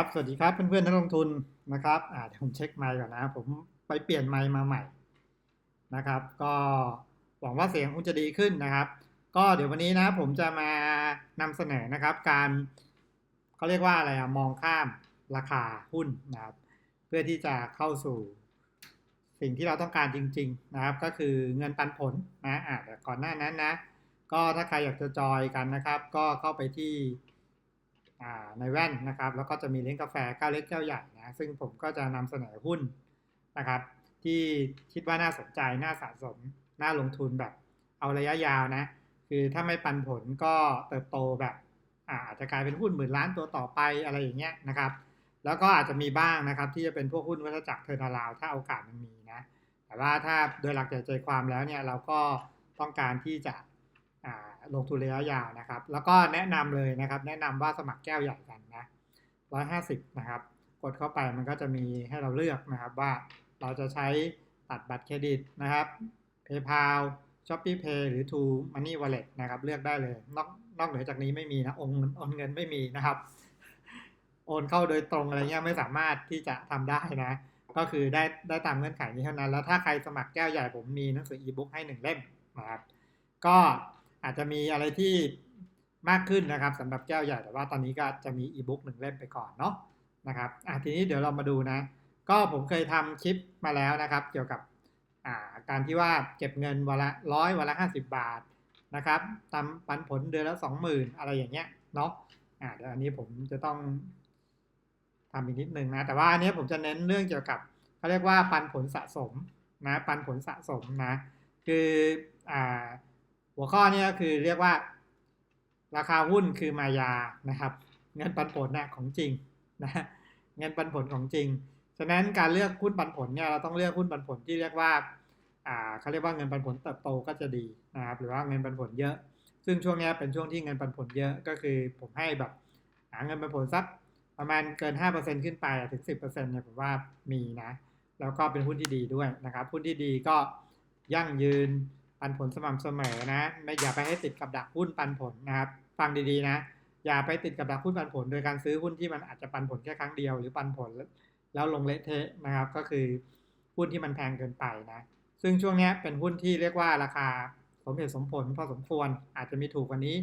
ครับ สวัสดีครับเพื่อนๆนักลงทุนนะครับอ่าเดี๋ยวผมเช็คไมค์ก่อนนะ ผมไปเปลี่ยนไมค์มาใหม่นะครับ ก็หวังว่าเสียงคงจะดีขึ้นนะครับ ก็เดี๋ยววันนี้นะผมจะมานำเสนอนะครับ การเขาเรียกว่าอะไรอะมองข้ามราคาหุ้นนะครับ เพื่อที่จะเข้าสู่ สิ่งที่เราต้องการจริง ๆ นะครับ ก็คือเงินปันผลนะอ่าแต่ก่อนหน้านั้นนะ ก็ถ้าใครอยากจะจอยกันนะครับ ก็เข้าไปที่ ในแว่นนะครับ แล้วก็จะมีเลี้ยงกาแฟก้าวเล็กแก้วใหญ่นะซึ่งผมก็จะนำเสนอหุ้นนะครับ ที่คิดว่าน่าสนใจน่าสะสม น่าลงทุนแบบเอาระยะยาวนะ คือถ้าไม่ปันผลก็เติบโตแบบอาจจะกลายเป็นหุ้นหมื่นล้านตัวต่อไปอะไรอย่างเงี้ยนะครับ แล้วก็อาจจะมีบ้างนะครับ ที่จะเป็นพวกหุ้นวัฏจักรเทอร์นาลาวถ้าโอกาสมันมีนะแต่ว่าถ้าโดยหลักใจความแล้วเนี่ยเราก็ต้องการที่จะ ลงทุนระยะยาวนะครับ แล้วก็แนะนำเลยนะครับ แนะนำว่าสมัครแก้วใหญ่กันนะ150นะครับ กดเข้าไปมันก็จะมีให้เราเลือกนะครับว่าเราจะใช้ตัดบัตรเครดิตนะครับ PayPal Shopee Pay หรือ To Money Wallet นะครับ เลือกได้เลย นอกนอกเหนือจากนี้ไม่มีนะโอนโอนเงินไม่มีนะครับ โอนเข้าโดยตรงอะไรเงี้ยไม่สามารถที่จะทำได้นะ ก็คือได้ได้ตามเงื่อนไขนี้เท่านั้น แล้วถ้าใครสมัครแก้วใหญ่ผมมีหนังสืออีบุ๊กให้หนึ่งเล่มนะครับ ก็ อาจจะมีอะไรที่มากขึ้นนะครับสำหรับแก้วใหญ่แต่ว่าตอนนี้ก็จะมีอีบุ๊กหนึ่งเล่มไปก่อนเนาะนะครับอะทีนี้เดี๋ยวเรามาดูนะ ก็ผมเคยทำคลิปมาแล้วนะครับ เกี่ยวกับอ่าการที่ว่าเก็บเงินวันละร้อยวันละห้าสิบบาทนะครับตามปันผลเดือนละสองหมื่นอะไรอย่างเงี้ยเนาะอ่าเดี๋ยวอันนี้ผมจะต้องทำอีกนิดนึงนะแต่ว่าอันนี้ผมจะเน้นเรื่องเกี่ยวกับเขาเรียกว่าปันผลสะสมนะปันผลสะสมนะคืออ่า หัวข้อนี้ก็คือเรียกว่า ราคาหุ้นคือมายานะครับเงินปันผลนะของจริงนะเงินปันผลของจริง ฉะนั้นการเลือกหุ้นปันผลเนี่ยเราต้องเลือกหุ้นปันผลที่เรียกว่าอ่าเขาเรียกว่าเงินปันผลเติบโตก็จะดีนะครับหรือว่าเงินปันผลเยอะ ซึ่งช่วงนี้เป็นช่วงที่เงินปันผลเยอะก็คือผมให้แบบหาเงินปันผลสักประมาณเกิน 5%ขึ้นไปถึง 10%เนี่ยผมว่ามีนะ แล้วก็เป็นหุ้นที่ดีด้วยนะครับหุ้นที่ดีก็ยั่งยืน ปันผลสม่ำเสมอนะไม่อย่าไปให้ติดกับดักหุ้นปันผลนะครับ ฟังดีๆนะ อย่าไปติดกับดักหุ้นปันผล โดยการซื้อหุ้นที่มันอาจจะปันผลแค่ครั้งเดียวหรือปันผลแล้วลงเละเทะนะครับ ก็คือหุ้นที่มันแพงเกินไปนะ ซึ่งช่วงนี้เป็นหุ้นที่เรียกว่าราคาสมเหตุสมผลพอสมควรอาจจะมีถูกกว่านี้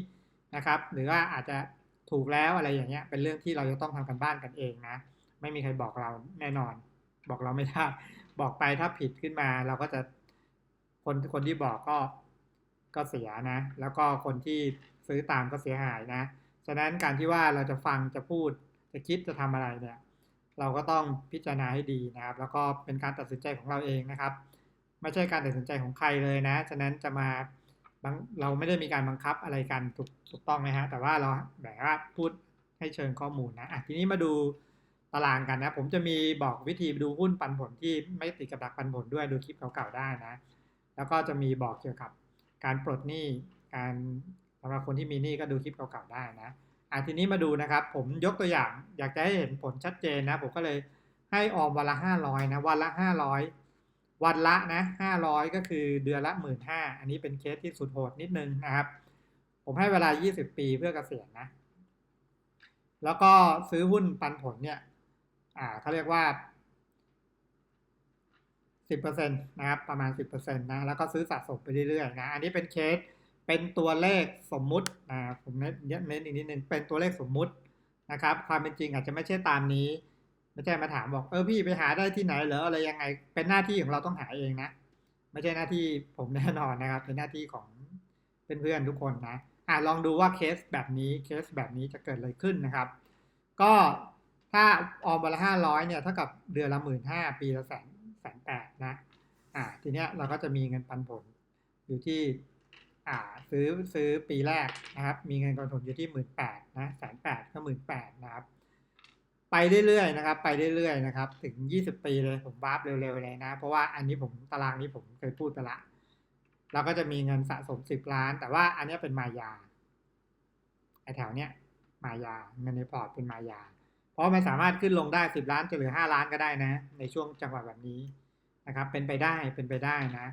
นะครับ หรือว่าอาจจะถูกแล้วอะไรอย่างเงี้ย เป็นเรื่องที่เราจะต้องทำกันบ้านกันเองนะ ไม่มีใครบอกเราแน่นอน บอกเราไม่ได้ บอกไปถ้าผิดขึ้นมาเราก็จะ คนคนที่บอกก็ก็เสียนะ แล้วก็คนที่ซื้อตามก็เสียหายนะ ฉะนั้นการที่ว่าเราจะฟังจะพูดจะคิดจะทำอะไรเนี่ย เราก็ต้องพิจารณาให้ดีนะครับ แล้วก็เป็นการตัดสินใจของเราเองนะครับ ไม่ใช่การตัดสินใจของใครเลยนะ ฉะนั้นจะมาเราไม่ได้มีการบังคับอะไรกันถูกถูกต้องไหมฮะ แต่ว่าเราแบบว่าพูดให้เชิงข้อมูลนะอะทีนี้มาดูตารางกันนะ ผมจะมีบอกวิธีดูหุ้นปันผลที่ไม่ติดกับดักปันผลด้วยดูคลิปเก่าๆได้นะ แล้วก็จะมีบอกเกี่ยวกับการปลดหนี้การสำหรับคนที่มีหนี้ก็ดูคลิปเก่าๆได้นะอะทีนี้มาดูนะครับ ผมยกตัวอย่าง อยากจะให้เห็นผลชัดเจนนะ ผมก็เลยให้ออมวันละห้าร้อยนะ วันละห้าร้อยวันละนะห้าร้อยก็คือเดือนละหมื่นห้าอันนี้เป็นเคสที่สุดโหดนิดนึงนะครับ ผมให้เวลา 20 ปีเพื่อเกษียณนะ แล้วก็ซื้อหุ้นปันผลเนี่ย อ่าเขาเรียกว่า 10%นะครับประมาณ 10%นะแล้วก็ซื้อสะสมไปเรื่อยๆนะอันนี้เป็นเคสเป็นตัวเลขสมมุตินะผมเน้นเน้นอีกนิดนึงเป็นตัวเลขสมมุตินะครับความเป็นจริงอาจจะไม่ใช่ตามนี้ไม่ใช่มาถามบอกเออพี่ไปหาได้ที่ไหนเหรออะไรยังไง เป็นหน้าที่ของเราต้องหาเองนะไม่ใช่หน้าที่ผมแน่นอนนะครับ เป็นหน้าที่ของเพื่อนๆทุกคนนะอ่าลองดูว่าเคสแบบนี้เคสแบบนี้จะเกิดอะไรขึ้นนะครับ ก็ถ้าออมวันละห้าร้อยเนี่ยเท่ากับเดือนละหมื่นห้าปีละแสน นแปดนะ อ่า ทีเนี้ยเราก็จะมีเงินปันผลอยู่ที่ อ่า ซื้อซื้อปีแรกนะครับ มีเงินปันผลอยู่ที่หมื่นแปดนะแสนแปดก็หมื่นแปดนะครับ ไปเรื่อยๆนะครับ ไปเรื่อยๆนะครับ ถึงยี่สิบปีเลยผมวาร์ปเร็วๆเลยนะ เพราะว่าอันนี้ผมตารางนี้ผมเคยพูดไปละ เราก็จะมีเงินสะสมสิบล้าน แต่ว่าอันนี้เป็นมายาไอแถวเนี้ยมายาเงินในพอร์ตเป็นมายา เพราะมันสามารถขึ้นลงได้10ล้านจะเหลือ5ล้านก็ได้นะ ในช่วงจังหวะแบบนี้นะครับ เป็นไปได้เป็นไปได้นะ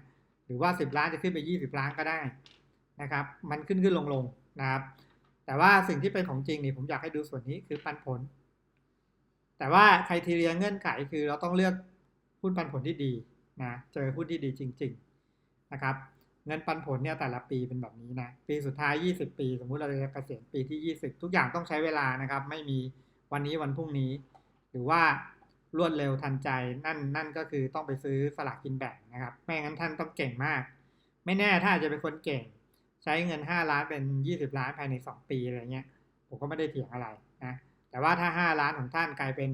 หรือว่า10ล้านจะขึ้นไป20ล้านก็ได้นะครับ มันขึ้นขึ้นลงลงนะครับ แต่ว่าสิ่งที่เป็นของจริงนี่ผมอยากให้ดูส่วนนี้คือปันผล แต่ว่าใครทีเรียเงื่อนไขคือเราต้องเลือกหุ้นปันผลที่ดีนะเจอหุ้นที่ดีจริง ๆนะครับเงินปันผลเนี่ยแต่ละปีเป็นแบบนี้นะ ปีสุดท้าย 20 ปี สมมุติเราจะเกษียณปีที่ 20 ทุกอย่างต้องใช้เวลานะครับ ไม่มี วันนี้วันพรุ่งนี้ หรือว่ารวดเร็วทันใจนั่นนั่นก็คือต้องไปซื้อสลากกินแบ่งนะครับ ไม่งั้นท่านต้องเก่งมาก ไม่แน่ถ้าอาจจะเป็นคนเก่ง ใช้เงิน 5 ล้านเป็น 20 ล้านภายใน 2 ปีอะไรเงี้ยผมก็ไม่ได้เถียงอะไรนะแต่ว่าถ้า 5 ล้านของท่านกลายเป็น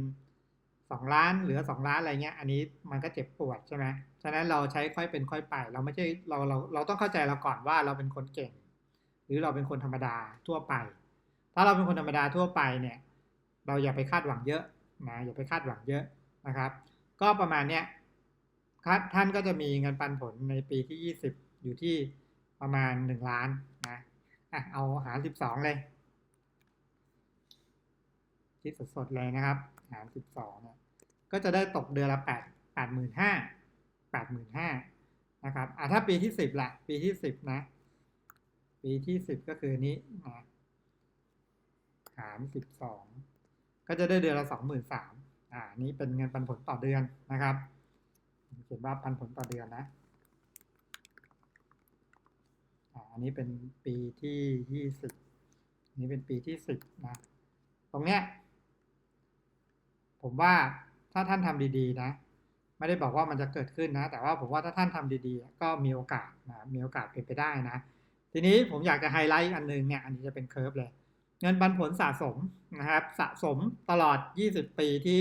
2 ล้านเหลือ 2 ล้านอะไรเงี้ยอันนี้มันก็เจ็บปวดใช่ไหมฉะนั้นเราใช้ค่อยเป็นค่อยไป เราไม่ใช่เราเราเราต้องเข้าใจเราก่อนว่าเราเป็นคนเก่ง หรือเราเป็นคนธรรมดาทั่วไป ถ้าเราเป็นคนธรรมดาทั่วไปเนี่ย เราอย่าไปคาดหวังเยอะนะอย่าไปคาดหวังเยอะนะครับ ก็ประมาณเนี้ยครับท่านก็จะมีเงินปันผลในปีที่ 20 อยู่ที่ประมาณ 1 ล้านนะอะเอาหาร 12 เลยคิดสดๆเลยนะครับ หาร 12เนี่ยก็จะได้ตกเดือนละ 8 85,000 85,000นะครับอะถ้าปีที่ 10ละปีที่ 10 นะ ปีที่ 10 ก็คือนี้นะหาร 12 ก็จะได้เดือนละ23,000อ่านี้เป็นเงินปันผลต่อเดือนนะครับเขียนว่าปันผลต่อเดือนนะอันนี้เป็นปีที่ยี่สิบนี้เป็นปีที่สิบนะ ตรงเนี้ย ผมว่าถ้าท่านทำดีๆนะ ไม่ได้บอกว่ามันจะเกิดขึ้นนะ แต่ว่าผมว่าถ้าท่านทำดีๆ ก็มีโอกาสนะ มีโอกาสเป็นไปได้นะ ทีนี้ผมอยากจะไฮไลท์อันนึงเนี่ย อันนี้จะเป็นเคอร์ฟเลย เงินปันผลสะสมนะครับสะสมตลอด 20 ปีที่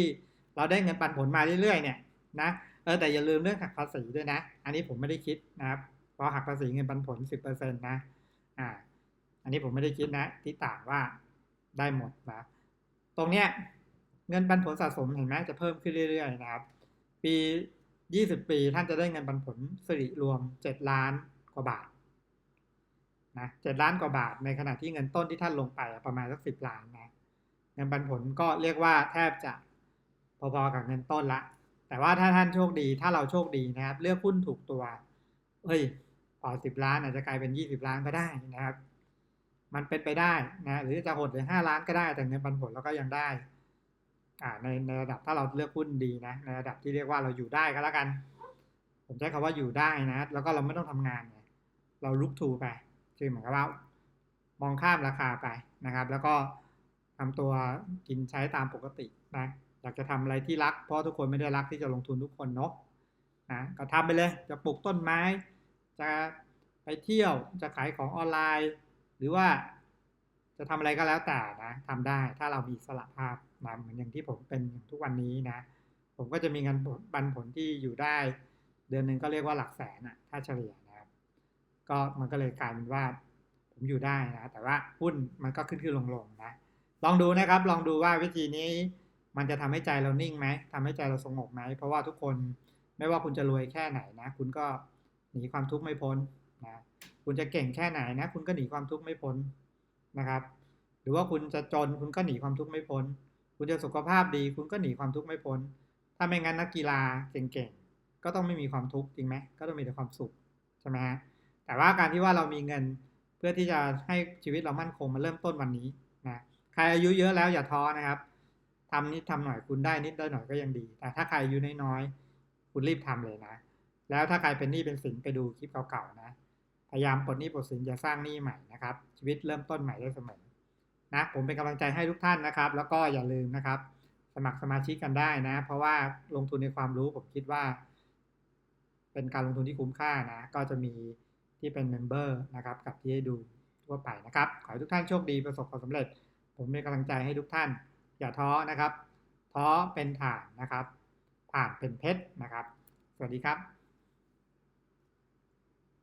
เราได้เงินปันผลมาเรื่อยๆเนี่ยนะเออแต่อย่าลืมเรื่องหักภาษีด้วยนะ อันนี้ผมไม่ได้คิดนะครับพอหักภาษีเงินปันผล 10%นะอ่าอันนี้ผมไม่ได้คิดนะที่ต่างว่าได้หมดนะตรงเนี้ยเงินปันผลสะสมเห็นไหมจะเพิ่มขึ้นเรื่อยๆนะครับ ปี 20 ปีท่านจะได้เงินปันผลสิริรวม 7 ล้านกว่าบาท นะ7ล้านกว่าบาทในขณะที่เงินต้นที่ท่านลงไปประมาณสัก10ล้านนะเงินปันผลก็เรียกว่าแทบจะพอๆกับเงินต้นละ แต่ว่าถ้าท่านโชคดีถ้าเราโชคดีนะครับ เลือกหุ้นถูกตัวเฮ้ยพอสิบล้านอาจจะกลายเป็นยี่สิบล้านก็ได้นะครับ มันเป็นไปได้นะหรือจะหดเหลือห้าล้านก็ได้แต่เงินปันผลเราก็ยังได้อ่าในในระดับถ้าเราเลือกหุ้นดีนะในระดับที่เรียกว่าเราอยู่ได้ก็แล้วกัน ผมใช้คำว่าอยู่ได้นะ แล้วก็เราไม่ต้องทำงานเราลุกทูไป คือเหมือนกับว่ามองข้ามราคาไปนะครับ แล้วก็ทำตัวกินใช้ตามปกตินะอยากจะทำอะไรที่รัก เพราะทุกคนไม่ได้รักที่จะลงทุนทุกคนเนาะนะก็ทำไปเลยจะปลูกต้นไม้ จะไปเที่ยวจะขายของออนไลน์ หรือว่าจะทำอะไรก็แล้วแต่นะทำได้ถ้าเรามีสระภาพนะเหมือนอย่างที่ผมเป็นอย่างทุกวันนี้นะ ผมก็จะมีเงินปันผลที่อยู่ได้ เดือนหนึ่งก็เรียกว่าหลักแสนอะถ้าเฉลี่ยนะ ก็มันก็เลยกลายเป็นว่า ผมอยู่ได้นะ แต่ว่าหุ้นมันก็ขึ้นขึ้นลงลงนะ ลองดูนะครับ ลองดูว่าวิธีนี้มันจะทำให้ใจเรานิ่งไหมทำให้ใจเราสงบไหม เพราะว่าทุกคนไม่ว่าคุณจะรวยแค่ไหนนะ คุณก็หนีความทุกข์ไม่พ้นนะคุณจะเก่งแค่ไหนนะ คุณก็หนีความทุกข์ไม่พ้นนะครับ หรือว่าคุณจะจนคุณก็หนีความทุกข์ไม่พ้น คุณจะสุขภาพดี คุณก็หนีความทุกข์ไม่พ้น ถ้าไม่งั้นนักกีฬาเก่งๆก็ต้องไม่มีความทุกข์จริงไหมก็ต้องมีแต่ความสุขใช่ไหมฮะ แต่ว่าการที่ว่าเรามีเงินเพื่อที่จะให้ชีวิตเรามั่นคงมาเริ่มต้นวันนี้นะใครอายุเยอะแล้วอย่าท้อนะครับทำนิดทำหน่อยคุณได้นิดได้หน่อยก็ยังดี แต่ถ้าใครอายุน้อยๆคุณรีบทำเลยนะ แล้วถ้าใครเป็นหนี้เป็นสินไปดูคลิปเก่าๆนะพยายามปลดหนี้ปลดสินอย่าสร้างหนี้ใหม่นะครับ ชีวิตเริ่มต้นใหม่ได้เสมอนะผมเป็นกำลังใจให้ทุกท่านนะครับ แล้วก็อย่าลืมนะครับ สมัครสมาชิกกันได้นะ เพราะว่าลงทุนในความรู้ผมคิดว่า เป็นการลงทุนที่คุ้มค่านะ ก็จะมี ที่เป็นเมมเบอร์นะครับกับที่ให้ดูทั่วไปนะครับ ขอให้ทุกท่านโชคดีประสบความสำเร็จ ผมเป็นกำลังใจให้ทุกท่าน อย่าท้อนะครับ ท้อเป็นฐานนะครับผ่านเป็นเพชรนะครับ สวัสดีครับ